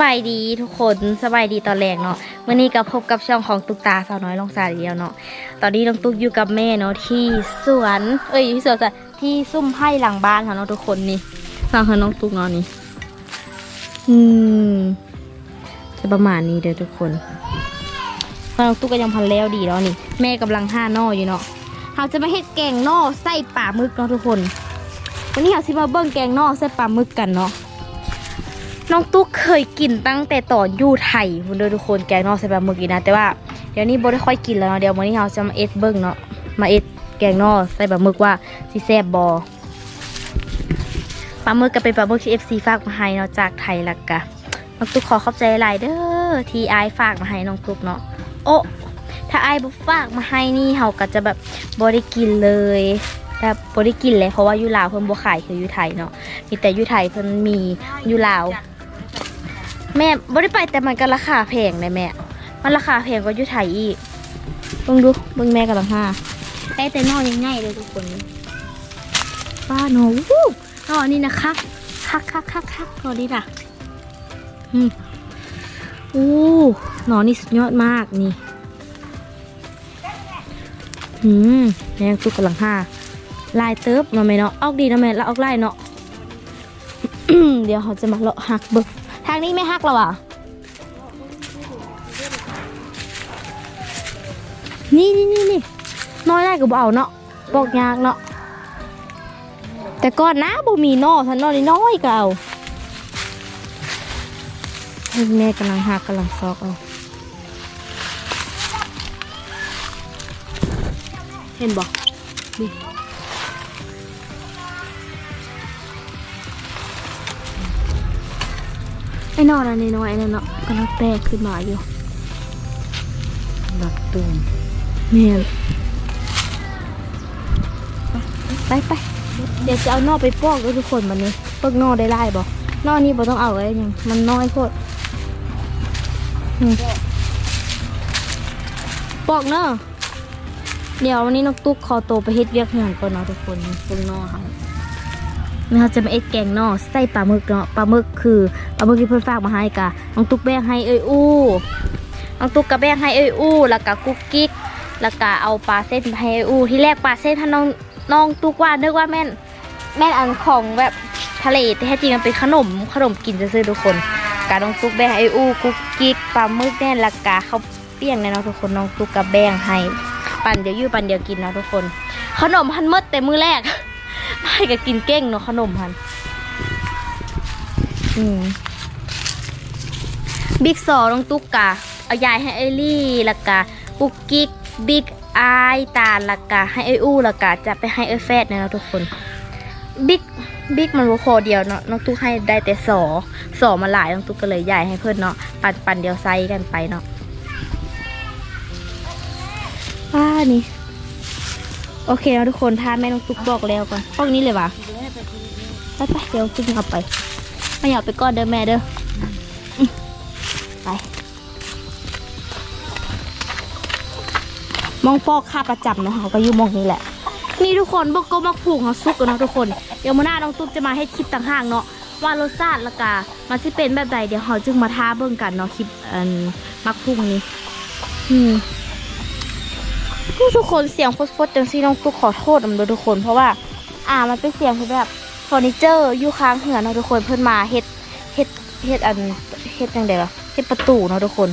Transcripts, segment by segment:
บายดีทุกคนสบายดีตอนแรกเนาะวันนี้ก็พบกับช่องของตุกตาสาวน้อยลงสาเดียวเนาะตอนนี้น้องตุกอยู่กับแม่เนาะที่สวน เอ้ยที่สวนจ้ะที่ซุ่มไผ่หลังบ้านค่ะเนาะทุกคนนี่ฟังค่ะน้องตุกเนาะนี่อืมจะประมาณนี้เด้อทุกคนน้องตุกก็ยังพันแล้วดีแล้วนี่ แม่กำลังห้าน่ออยู่เนาะเราจะมาเฮ็ดแกงน่อใส่ปลาหมึกเนาะทุกคน วันนี้เราสิมาเบิ่งแกงน่อใส่ปลาหมึกกันเนาะ น้องตุ๊กเคยกินตั้งแต่ตอนอยู่ไทยคุณเด้อทุกคนแกงนอกใส่ปลาหมึกอีกนะ แต่ว่าเดี๋ยวนี้บ่ได้ค่อยกินแล้วเนาะเดี๋ยววันนี้เราจะมาเอ็ดเบิ้งเนาะมาเอ็ดแกงนอกใส่ปลาหมึกว่าสิแซ่บบอปลาหมึกก็เป็นปลาหมึกที่ FC ฝากมาให้เนาะจากไทยละกะน้องตุ๊กขอขอบใจหลายเด้อที่อายฝากมาให้น้องตุ๊กเนาะโอ้ถ้าอายบ่ฝากมาให้นี่เฮาก็จะแบบบ่ได้กินเลยแบบบ่ได้กินเลยเพราะว่าอยู่ลาวเพิ่นบ่ขายคืออยู่ไทยเนาะมีแต่อยู่ไทยเพิ่นมีอยู่ลาว แม่บ่ได้ไปแต่มันก็ราคาแพงเลยแม่ มันราคาแพงกว่าอยู่ไทยอีกเบิ่งดูเบิ่งแม่กำลังห้าได้แต่นอยังง่ายเลยทุกคนป้าโนวู้นอนี่นะคักคักคักคักคักนอนี่นะอืมอู้หนอนี่สุดยอดมากนี่อืมแม่ตุกกำลังห้าลายเติบเนาะแม่เนาะออกดีเนาะแม่แล้วออกลายเนาะเดี๋ยวเขาจะมาเลาะหักเบิ่ง ทางนี้ไม่ฮักเราอะนี่นี่นี่นี่น้อยได้ก็บเอาเนาะบอกยากเนาะแต่ก่อนนะบ่มีนอฉันนอนี่น้อยก็เอาแม่กำลังหักกำลังซอกเอาเห็นบอกนี่ ไอ้นอนอันนี้น้อยๆนั่นเนาะกำลังแตกขึ้นมาอยู่บักตูมเมียนไปไปเดี๋ยวจะเอานอไปปอกด้วยทุกคนวันนี้ปอกนอได้ไล่บอกนอนี้บ่ต้องเอาไว้ยังมันน้อยโคตรอืมปอกเนาะเดี๋ยววันนี้นกตุ๊กขอตัวไปเฮ็ดเวียกงานก่อนเนาะทุกคนปรุงนอค่ะแล้ว เราจะมาเอ็ดแกงนอใส่ปลาหมึกเนาะปลาหมึกคือปลาหมึกที่เพื่อนฝากมาให้กะน้องตุ๊กแบงให้เอ้ยอู้น้องตุ๊กกระแบงให้เอ้ยอู้แล้วก็กุ๊กกิ๊กแล้วก็เอาปลาเส้นให้เอ้ยอู้ที่แรกปลาเส้นท่านน้องน้องตุ๊กว่านึกว่าแม่นแม่นอันของแบบทะเลแต่แท้จริงมันเป็นขนมขนมกินจะซื่อทุกคนกาน้องตุ๊กแบงให้เอ้ยอู้กุ๊กกิ๊กปลาหมึกแน่แล้วก็เขาวเปี้ยงแน่เนาะทุกคนน้องตุ๊กกระแบงให้ ปั่นเดี๋ยวอยู่ปั่นเดี๋ยวกินเนาะทุกคน ขนมพันหมดแต่มือแรก ไม่ก็กินเก้งเนาะขนมพันอืมบิ๊กซอน้องตุ๊กกะเอายายให้ไอลี่ล้วกะกุกกิ๊กบิ๊กอายตาลแล้วกะให้ไออู้ล้วกะจะไปให้ไอแฟดเนี่ยเนาะทุกคนบิ๊กบิ๊กมันบ่พอเดียวเนาะน้องตุ๊กให้ได้แต่สอสอมาหลายน้องตุ๊กก็เลยยายให้เพื่อนเนาะปันปันเดียวไซส์กันไปเนาะป้านี่ โอเคเนาะทุกคนถ้าแม่น้องตุ๊กบอกแล้วก่อนห้องนี้เลยวะไปไปเดี๋ยวตุ๊กเอาไปไม่อยากไปก้อนเด้อแม่เด้อไปมองฟอกค่าประจำเนาะเขาก็อยู่มองนี้แหละนี่ทุกคนบอกก็มักผูกเขาซุกกันเนาะทุกคน เดี๋ยวมาหน้าน้องตุ๊กจะมาให้คลิปต่างหากเนาะว่ารสชาติละกามันสิเป็นแบบใดเดี๋ยวเขาจึงมาท้าเบิ่งกันเนาะคลิปอันมักผูกนี้ อืม ทุกทุกคนเสียงฟดๆจังซี่น้องตุ๊กขอโทษนำด้วยทุกคน เพราะว่า อ่ามันเป็นเสียงที่แบบเฟอร์นิเจอร์อยู่ค้างเหือนเนาะทุกคนเพิ่นมาเฮ็ดเฮ็ดเฮ็ดอันเฮ็ดจังไดวะเฮ็ดประตูเนาะทุกคน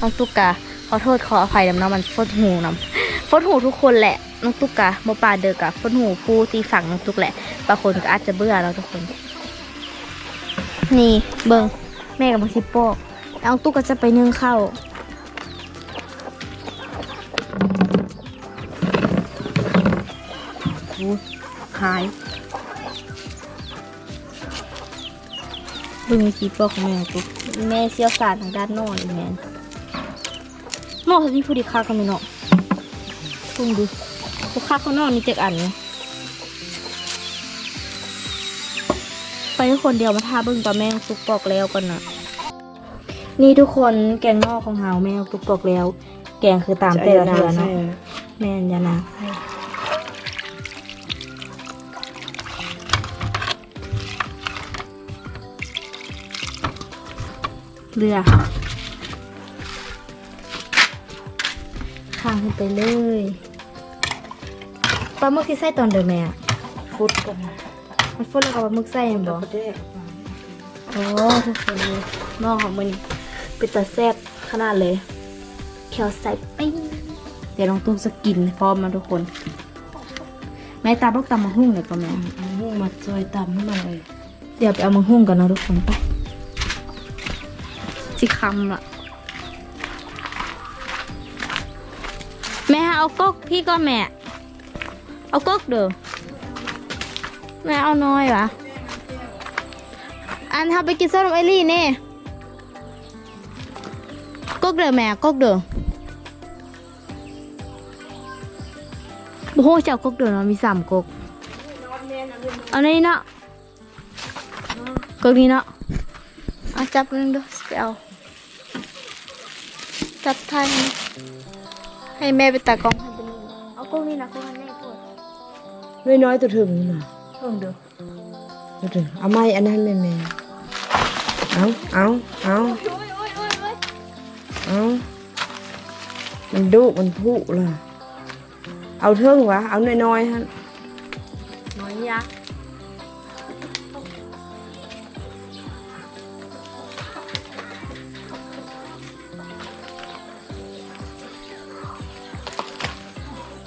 น้องตุ๊กกะขอโทษขออภัยนำเนาะมันฟดหูนำฟดหูทุกคนแหละน้องตุ๊กกะบ่ปาเดอกะฟดหูผู้ตีฝั่งน้องตุ๊กแหละบางคนก็อาจจะเบื่อเนาทุกคน นี่เบิงแม่กับมาสิโป้น้องตุ๊กก็จะไปนึ่งข้าว ขายเบิ่งมีสีโปอกของแม่ตุ๊กแม่เชี่ยวชาญทางด้านโน้นแม่นหม้อที่ผู้ดีค่ากันไหมเนาะพุ่งดูผู้ค่าข้างนอกนี่เจ็ดอันเนี่ยไปทุกคนเดียวมาทาเบิ่งกับแม่งตุกปอกแล้วกันนะนี่ทุกคนแกงนอกของเฮาแม่งตุกปอกแล้ว แกงคือตามแต่ละเทือเนาะแม่นยานาใส่ เรือข้างขึ้นไปเลยปลาหมึกที่ใส่ตอนเดิมแม่อะฟุดกันมันฟุ้นแล้วก็ปลาหมึกใส่แม่นบ่ประเดกโอ้ทุกคนดูน้องของมันเป็นตาแซ่บขนาดเลยแควใส่ปิ้งเดี๋ยวลองตุ้มสกินพร้อมมาทุกคนแม่ตาบอกตำมาหุ้งเลยก็แม่เอาหุ้งมาซอยตำให้มันเลยเดี๋ยวไปเอามาหุ้งกันเนาะทุกคนไป สิคำล่ะ แม่เอาก๊กพี่ก็แม่ เอาก๊กเด้อแม่เอาน้อยวะอันทำไปกินส้มไอรี่เน่ก๊กเด้อแม่ก๊กเด้อโอ้โหเจ้าก๊กเด้อเนาะมีสามก๊กเอาในนี้เนาะกกนี้เนาะเอาจับ นึงดูสิไปเอาจับทายให้ให้แม่ไปตากล้องให้เป็นงเอากล้องนี้นะกล้องนี้พูดน้อยๆตัวถึงน่ะเพิ่งดูตัวถึงเอาไม้อันนั้นแม่แม่เอาเอาเอาเอามันดุมันพุล่ะเอาเทิงวะเอาน้อยๆฮะ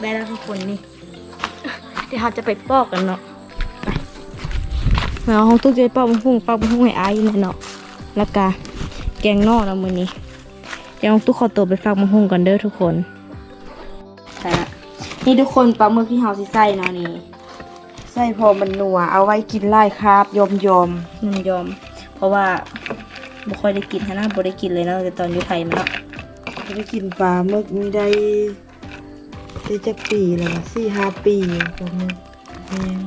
ได้แล้วทุกคนนี่เดี๋ยวเราจะไปปอกกันเนาะไปแมวของตุ๊กจะไปปอกมันพุ่งปอกมันพุ่งให้อายนี่เนาะแล้วก็แกงนอกแล้วมือนี้เดี๋ยวน้องตุ๊กขอตัวไปฝากมะฮุ่งก่อนเด้อทุกคนใช่ละนี่ทุกคนปลาหมึกที่เฮาสิใส่เนาะนี่ใส่พอมันนัวเอาไว้กินไล่ครับยอมยอมมันยอมเพราะว่าบ่ค่อยได้กินฮะนะบ่ได้กินเลยเนาะแต่ตอนอยู่ไทยมาแล้วๆไม่ได้กินปลาหมึกมีได้ ได้จักปีแล้ววะสี่ห้าปีปลาหมึกแม่ง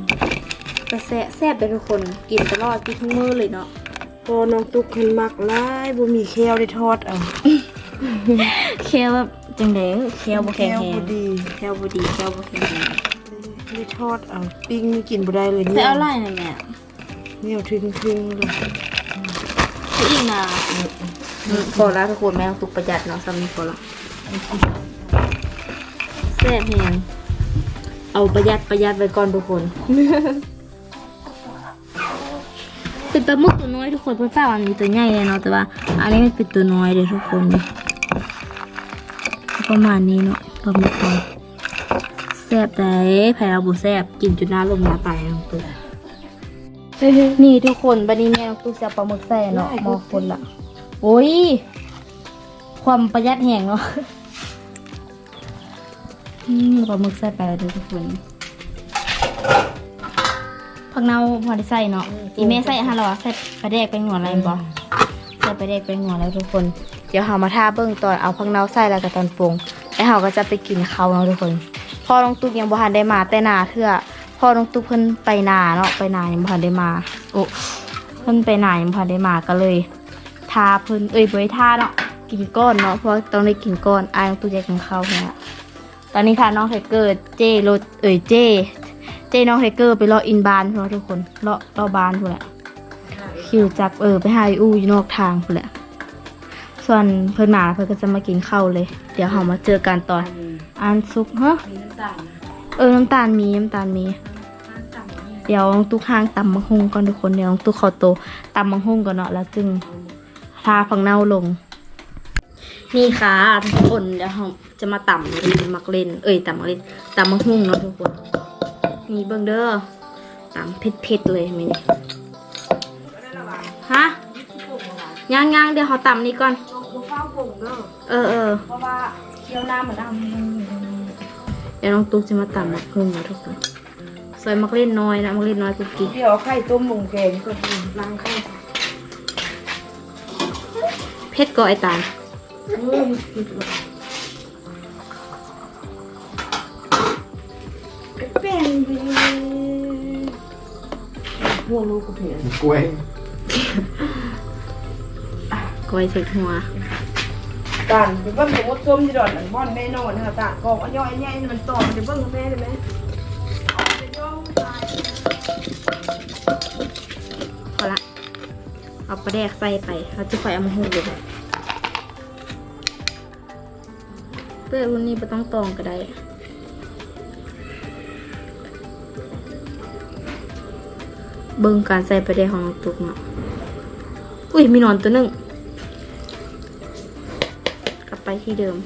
แต่แซ่บแซ่บเลยทุกคนกินตลอดกินทุกมื้อเลยเนาะพอน้องตุ๊กขึ้นมักหลายบ่มีแควได้ทอดเอาเคี้ยวแบบจังได๋เคี้ยวบ่แข็งแคแรวงบ่ดีเคี้ยวบ่ดีเคี้ยวบ่แข็งแรงได้ทอดเอาปิ้งนี่กินบ่ได้เลยใส่เนี่ยเอาไรน่ะแม่เหนียวทึ่งๆเลยใส่อีกนะอืมพอแล้วทุกคนแม่ต้องตุกประหยัดเนาะซ้ำนี้พอละแซ่บแฮงเอาประหยัดประหยัดไว้ก่อนทุกคน เป็นปลาหมึกตัวน้อยทุกคนเพื่อนฝากมันมีตัวใหญ่เลยเนาะแต่ว่า อันนี้มันเป็นตัวน้อยเลยทุกคนนี่ประมาณนี้เนาะปลาหมึกเราแซ่บแต่แพ้เราบุแซ่บกินจนหน้าลมหน้าตายน้องตุ๊กนี่ทุกคนบันนี้แม่น้องตุ๊กจะเอาปลาหมึกใส่เนาะมอคนละโอ้ยความประหยัดแห่งเนาะ อืมปลาหมึกใส่ไปแล้วเด้อทุกคนผักเน่าพอได้ใส่เนาะอีแม่ใส่ฮะเหรอใส่ปลาแดกไปหัวอะไรบ่ใส่ปลาแดกไปหัวแล้วทุกคน เดี๋ยวเฮามาท่าเบิ่งตอนเอาผักเน่าใส่แล้วก็ตอนปรุงแล้วเฮาก็จะไปกินเขาวเนาะทุกคนพ่อน้องตุ๊กยังบ่ทันได้มาแต่นาเทื่อพ่อน้องตุ๊กเพิ่นไปนาเนาะไปนายังบ่ทันได้มาโอ้เพิ่นไปนายังบ่ทันได้มาก็เลยทาเพิ่นเอ้ยบ่ได้ทาเนาะกินก้อนเนาะเพราะต้องได้กินก้อนอายน้องตุ๊กอยากกินข้าวเนี่ย ตอนนี้ค่ะน้องไทเกอร์เจ้รถเอ้ยเจ เจน้องไทเกอร์ไปรออินบานพุ่นแหละทุกคนรอรอบานพุ่นแหละคิวจักเออไปหาอูอยู่นอกทางพุ่นแหละ ส่วนเพิ่อนหมาเพิ่อนก็จะมากินข้าวเลย เดี๋ยวเรามาเจอกันตอนอันซุกฮะมีน้ำตาลเออน้ำตาลมีน้ำตาลมี เดี๋ยวตุ๊กห้างตำมังฮงก่อนทุกคนเดี๋ยวตุ๊กขอโตวตำมังฮงก่อนเนาะแล้วจึงพาผังเน่าลง นี่ค่ะทุกคนเดี๋ยวเราจะมาตำเลยมักเล่น เอ้ยตำมักเล่นตำมังฮงเนาะทุกคนนี่เบิ่งเด้อตำเผ็ดๆเลยไหมนี่ฮะย่างย่างๆเดี๋ยวเขาตำนี่ก่อนบ่ฟ้าวปรุงเด้อเออเออเพราะว่าเคี่ยวน้ำมันเอาเดี๋ยวน้องตุ๊กจะมาตำมักฮงนะทุกคนซอยมักเล่นน้อยนะมักเล่นน้อยกุ๊กกิ๊กเดี๋ยวเอาไข่ต้มลงแกงก็ดีล้างไข่เผ็ดก็ไอตาล เออมันผิดว่ะเป็นดีพวกลูกก็เพียนกล้วยก้อยเช็ดหัวต่างเป็นเบิ้งของมดส้มที่ดอนหลังบ้อนแม่นอนนะคะต่างกอกอันย่อยอันใหญ่มันต่อมันจะเบิ้งกับแม่ได้ไหมพอละเอาปลาแดกใส่ไปเราจะคอยเอามาหุงเลย เปื่อรุ่นนี้ไม่ต้องตองก็ได้เบิ่งการใส่ประเดี๋ยวของน้องตุกเนาะ อุ้ยมีนอนตัวนึง กลับไปที่เดิม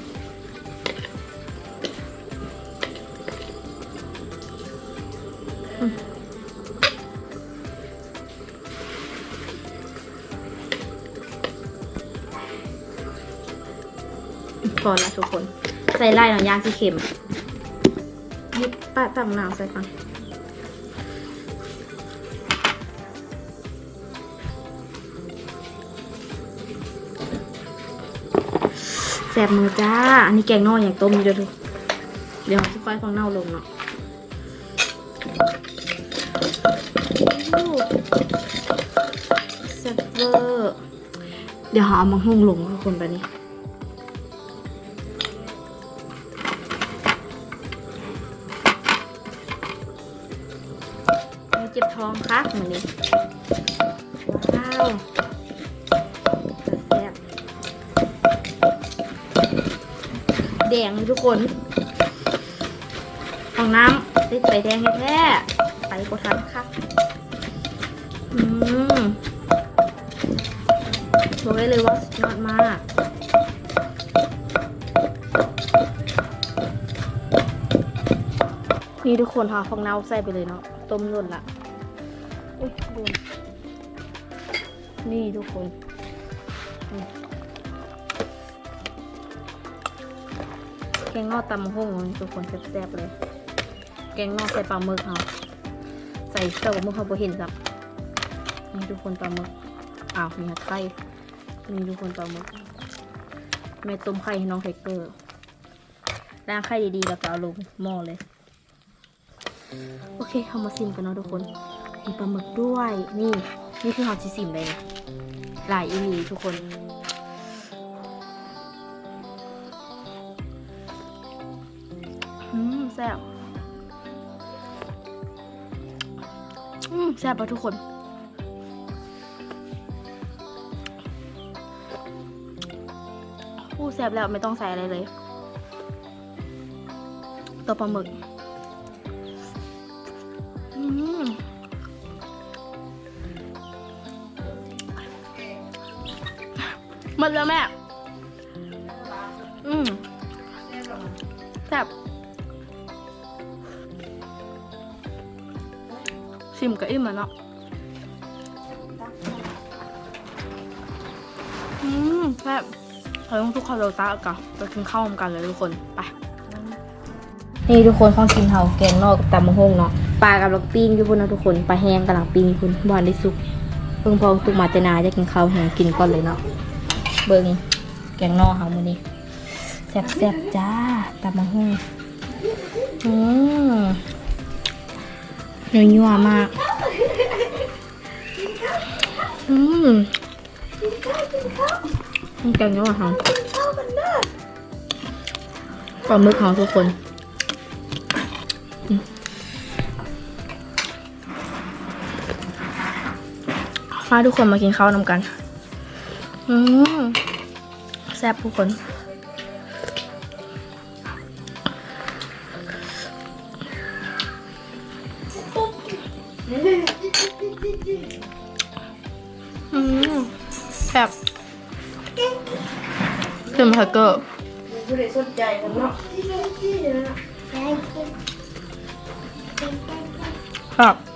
พอละทุกคน ใส่ไล่หน่อยยางที่เค็มยิบป้าตั้งน้ำใส่ฟังแสบมือจ้า อันนี้แกงนอกอย่างต้มอยู่เดี๋ยวดูเดี๋ยวจะค่อยฟังเน่าลงเนาะแซ่บเวอร์ เดี๋ยวหาเอามาหุ่งลงทุกคนไปนี้ เจ็บท้องค่ะเหมือนนี้ว้าวแซ่บแดงเลยทุกคน ของน้ำติดไปแดงแท้ๆไปกดทันค่ะอืมบอกได้เลยว่าสุดยอดมากนี่ทุกคนค่ะฟองเน่าใส่ไปเลยเนาะต้มนุ่นละ อุ้ยบุญนี่ทุกคนแกงนอตำหุ่งทุกคนแซ่บๆเลย แกงนอใส่ปลาหมึกเขาใส่เสื้อกับมึกเขาบ่เห็นสับนี่ทุกคนปลาหมึกอ้าวมีหัดไข่นี่ทุกคนปลาหมึกแม่ต้มไข่ให้น้องไทเกอร์ล้างไข่ดีๆแล้วก็เอาลงหม้อเลย โอเคเอามาซิมกันเนาะทุกคน มีปลาหมึกด้วย นี่นี่คือเขาชิซิมเลยนะหลายอีหลีทุกคน อืมแซ่บอืมแซ่บปะทุกคน อู้แซ่บแล้วไม่ต้องใส่อะไรเลย ตัวปลาหมึก หมดแล้วแม่ อืมแซ่บชิมกับอิ่มแล้วเนาะ อืมแซ่บเราต้องทุกคนเราตาก่อนไปกินข้าวร้อมกันเลยทุกคน ไป นี่ทุกคนข้องกินเฮาแกงนอกกับตำมะฮงเนาะ ปลากับลักปิ้งอยู่พุ่นนะทุกคน ปลาแห้งกับหลังปิ้งอยู่พุ่นบานได้สุกเบิ่งพอตุกมาเจนาจะกินข้าวแห้งกินก่อนเลยเนาะ เบิ่งแกงนอเฮามือนี้แซ่บๆจ้าตำมะฮงอืมนัวมาก อืมมันแกงยั่วเฮาปลาหมึกเฮาทุกคนมาทุกคนมากินข้าวนำกัน อืมแซ่บทุกคนอืมแซ่บขึ้นมาเกอร์ผู้ใดสนใจกันเนาะครับ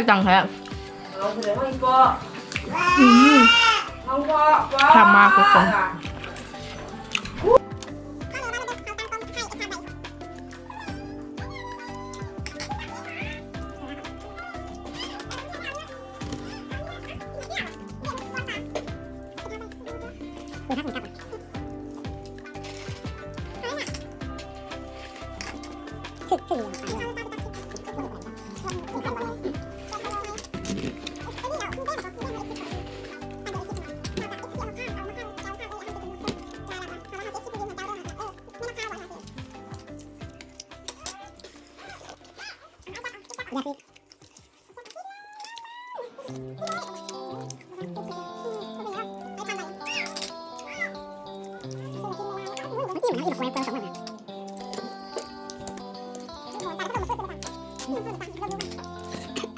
แค่จังแท้เอาผู้ใดห้องปออืมห้องปอปอทำมากทุกคนเ你看到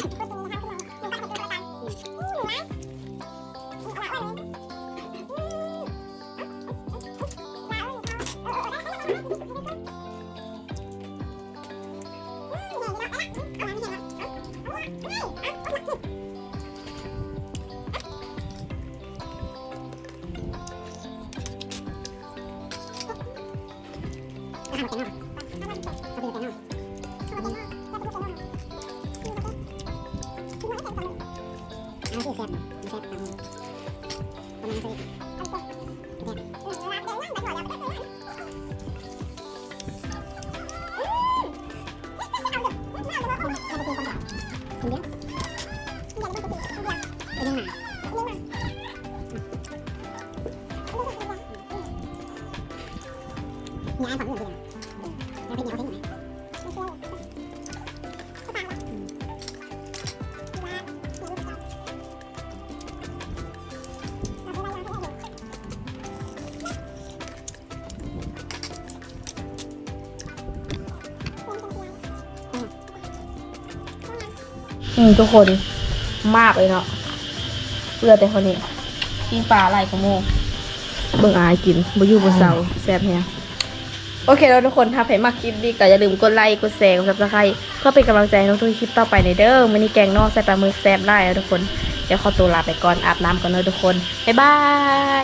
ไม่ใช่เซฟไม่ใช่ทำทำไมไม่ใช่เซฟ อืมทุกคนมากเลยเนาะเลือแต่คนนี้ปิ้งปลาไหลกระโมงเบิ่งอายกินบ่อยู่บ่เซาแซ่บแฮงโอเคแล้วทุกคนถ้าใครมาคลิปดีก็อย่าลืมกดไลค์กดแชร์กด Subscribe เพื่อเป็นกำลังใจให้น้องตุ้ยคลิปต่อไปในเด้อมื้อนี้แกงนอกใส่ปลาหมึกแซ่บได้แล้วทุกคนเดี๋ยวขอตัวลาไปก่อนอาบน้ำก่อนเนอะทุกคนบ๊ายบาย